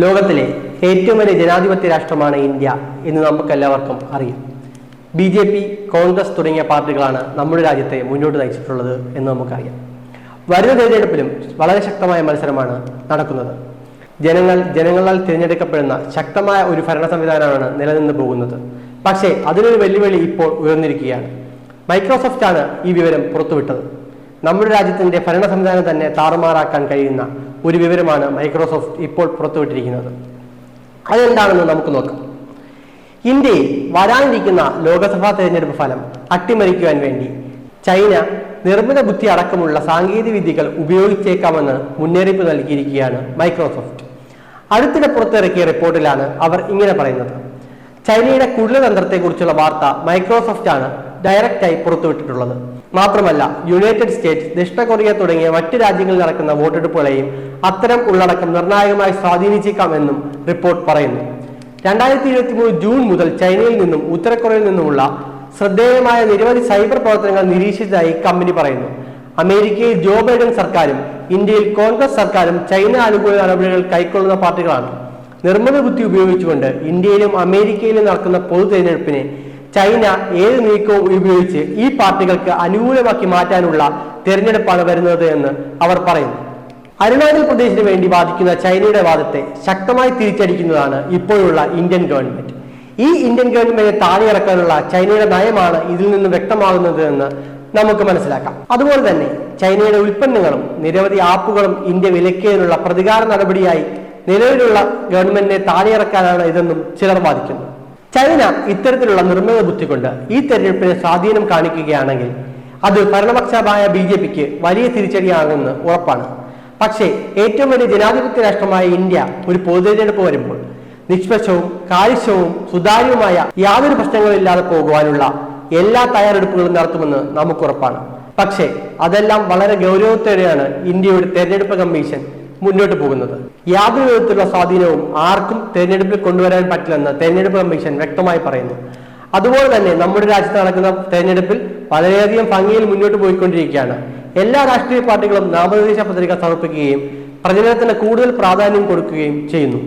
ലോകത്തിലെ ഏറ്റവും വലിയ ജനാധിപത്യ രാഷ്ട്രമാണ് ഇന്ത്യ എന്ന് നമുക്കെല്ലാവർക്കും അറിയാം. ബി ജെ പി കോൺഗ്രസ് തുടങ്ങിയ പാർട്ടികളാണ് നമ്മുടെ രാജ്യത്തെ മുന്നോട്ട് നയിച്ചിട്ടുള്ളത് എന്ന് നമുക്കറിയാം. വരുന്ന തിരഞ്ഞെടുപ്പിലും വളരെ ശക്തമായ മത്സരമാണ് നടക്കുന്നത്. ജനങ്ങൾ ജനങ്ങളാൽ തിരഞ്ഞെടുക്കപ്പെടുന്ന ശക്തമായ ഒരു ഭരണ സംവിധാനമാണ് നിലനിന്ന് പോകുന്നത്. പക്ഷേ അതിനൊരു വെല്ലുവിളി ഇപ്പോൾ ഉയർന്നിരിക്കുകയാണ്. മൈക്രോസോഫ്റ്റാണ് ഈ വിവരം പുറത്തുവിട്ടത്. നമ്മുടെ രാജ്യത്തിന്റെ ഭരണ സംവിധാനം തന്നെ താറുമാറാക്കാൻ കഴിയുന്ന ഒരു വിവരമാണ് മൈക്രോസോഫ്റ്റ് ഇപ്പോൾ പുറത്തുവിട്ടിരിക്കുന്നത്. അതെന്താണെന്ന് നമുക്ക് നോക്കാം. ഇന്ത്യയിൽ വരാനിരിക്കുന്ന ലോകസഭാ തെരഞ്ഞെടുപ്പ് ഫലം അട്ടിമറിക്കുവാൻ വേണ്ടി ചൈന നിർമ്മിത ബുദ്ധി അടക്കമുള്ള സാങ്കേതിക വിദ്യകൾ ഉപയോഗിച്ചേക്കാമെന്ന് മുന്നറിയിപ്പ് നൽകിയിരിക്കുകയാണ് മൈക്രോസോഫ്റ്റ്. അടുത്തിടെ പുറത്തിറക്കിയ റിപ്പോർട്ടിലാണ് അവർ ഇങ്ങനെ പറയുന്നത്. ചൈനയുടെ കുടിലതന്ത്രത്തെക്കുറിച്ചുള്ള വാർത്ത മൈക്രോസോഫ്റ്റ് ആണ് ഡയറക്റ്റായി പുറത്തുവിട്ടിട്ടുള്ളത്. മാത്രമല്ല യുണൈറ്റഡ് സ്റ്റേറ്റ്സ് ദക്ഷിണ കൊറിയ തുടങ്ങിയ മറ്റ് രാജ്യങ്ങളിൽ നടക്കുന്ന വോട്ടെടുപ്പുകളെയും അത്തരം ഉള്ളടക്കം നിർണായകമായി സ്വാധീനിച്ചേക്കാമെന്നും റിപ്പോർട്ട് പറയുന്നു. രണ്ടായിരത്തി ഇരുപത്തി മൂന്ന് ജൂൺ മുതൽ ചൈനയിൽ നിന്നും ഉത്തര കൊറിയയിൽ നിന്നുമുള്ള ശ്രദ്ധേയമായ നിരവധി സൈബർ പ്രവർത്തനങ്ങൾ നിരീക്ഷിച്ചതായി കമ്പനി പറയുന്നു. അമേരിക്കയിൽ ജോ ബൈഡൻ സർക്കാരും ഇന്ത്യയിൽ കോൺഗ്രസ് സർക്കാരും ചൈന അനുകൂല നടപടികൾ കൈക്കൊള്ളുന്ന പാർട്ടികളാണ്. നിർമ്മിത ബുദ്ധി ഉപയോഗിച്ചുകൊണ്ട് ഇന്ത്യയിലും അമേരിക്കയിലും നടക്കുന്ന പൊതു തെരഞ്ഞെടുപ്പിനെ ചൈന ഏത് നീക്കവും ഉപയോഗിച്ച് ഈ പാർട്ടികൾക്ക് അനുകൂലമാക്കി മാറ്റാനുള്ള തെരഞ്ഞെടുപ്പാണ് വരുന്നത് എന്ന് അവർ പറയുന്നു. അരുണാചൽ പ്രദേശിന് വേണ്ടി വാദിക്കുന്ന ചൈനയുടെ വാദത്തെ ശക്തമായി തിരിച്ചടിക്കുന്നതാണ് ഇപ്പോഴുള്ള ഇന്ത്യൻ ഗവൺമെന്റ്. ഈ ഇന്ത്യൻ ഗവൺമെന്റിനെ താഴെയിറക്കാനുള്ള ചൈനയുടെ നയമാണ് ഇതിൽ നിന്ന് വ്യക്തമാകുന്നത് എന്ന് നമുക്ക് മനസ്സിലാക്കാം. അതുപോലെ തന്നെ ചൈനയുടെ ഉൽപ്പന്നങ്ങളും നിരവധി ആപ്പുകളും ഇന്ത്യ വിലക്കിയതിനുള്ള പ്രതികാര നടപടിയായി നിലവിലുള്ള ഗവൺമെന്റിനെ താഴെയിറക്കാനാണ് ഇതെന്നും ചിലർ വാദിക്കുന്നു. ചൈന ഇത്തരത്തിലുള്ള നിർമ്മിത ബുദ്ധി കൊണ്ട് ഈ തെരഞ്ഞെടുപ്പിന് സ്വാധീനം കാണിക്കുകയാണെങ്കിൽ അത് ഭരണപക്ഷമായ ബി ജെ പിക്ക് വലിയ തിരിച്ചടിയാകുമെന്ന് ഉറപ്പാണ്. പക്ഷേ ഏറ്റവും വലിയ ജനാധിപത്യ രാഷ്ട്രമായ ഇന്ത്യ ഒരു പൊതുതെരഞ്ഞെടുപ്പ് വരുമ്പോൾ നിഷ്പക്ഷവും കാര്യക്ഷവും സുതാര്യവുമായ യാതൊരു പ്രശ്നങ്ങളില്ലാതെ പോകുവാനുള്ള എല്ലാ തയ്യാറെടുപ്പുകളും നടത്തുമെന്ന് നമുക്ക് ഉറപ്പാണ്. പക്ഷേ അതെല്ലാം വളരെ ഗൗരവത്തോടെയാണ് ഇന്ത്യയുടെ തെരഞ്ഞെടുപ്പ് കമ്മീഷൻ മുന്നോട്ട് പോകുന്നത്. യാതൊരു വിധത്തിലുള്ള സ്വാധീനവും ആർക്കും തെരഞ്ഞെടുപ്പിൽ കൊണ്ടുവരാൻ പറ്റില്ലെന്ന് തെരഞ്ഞെടുപ്പ് കമ്മീഷൻ വ്യക്തമായി പറയുന്നു. അതുപോലെ തന്നെ നമ്മുടെ രാജ്യത്ത് നടക്കുന്ന തെരഞ്ഞെടുപ്പിൽ വളരെയധികം ഭംഗിയിൽ മുന്നോട്ട് പോയിക്കൊണ്ടിരിക്കുകയാണ്. എല്ലാ രാഷ്ട്രീയ പാർട്ടികളും നാമനിർദ്ദേശ പത്രിക സമർപ്പിക്കുകയും പ്രചരണത്തിന് കൂടുതൽ പ്രാധാന്യം കൊടുക്കുകയും ചെയ്യുന്നു.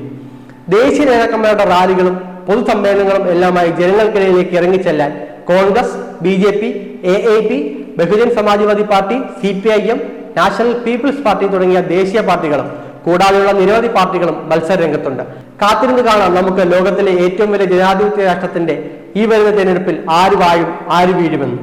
ദേശീയ നേതാക്കന്മാരുടെ റാലികളും പൊതുസമ്മേളനങ്ങളും എല്ലാമായി ജനങ്ങൾക്കിടയിലേക്ക് ഇറങ്ങിച്ചെല്ലാൻ Congress B J P A A P Bahujan Samajwadi party C P I M national people's party തുടങ്ങിയ ദേശീയ പാർട്ടികളും കൂടാതെയുള്ള നിരവധി പാർട്ടികളും മത്സര രംഗത്തുണ്ട് കാത്തിരുന്ന് കാണാം നമുക്ക് ലോകത്തിലെ ഏറ്റവും വലിയ ജനാധിപത്യ രാഷ്ട്രത്തിന്റെ ഈ വരുന്ന തെരഞ്ഞെടുപ്പിൽ ആര് വാഴും ആര് വീഴുമെന്ന്.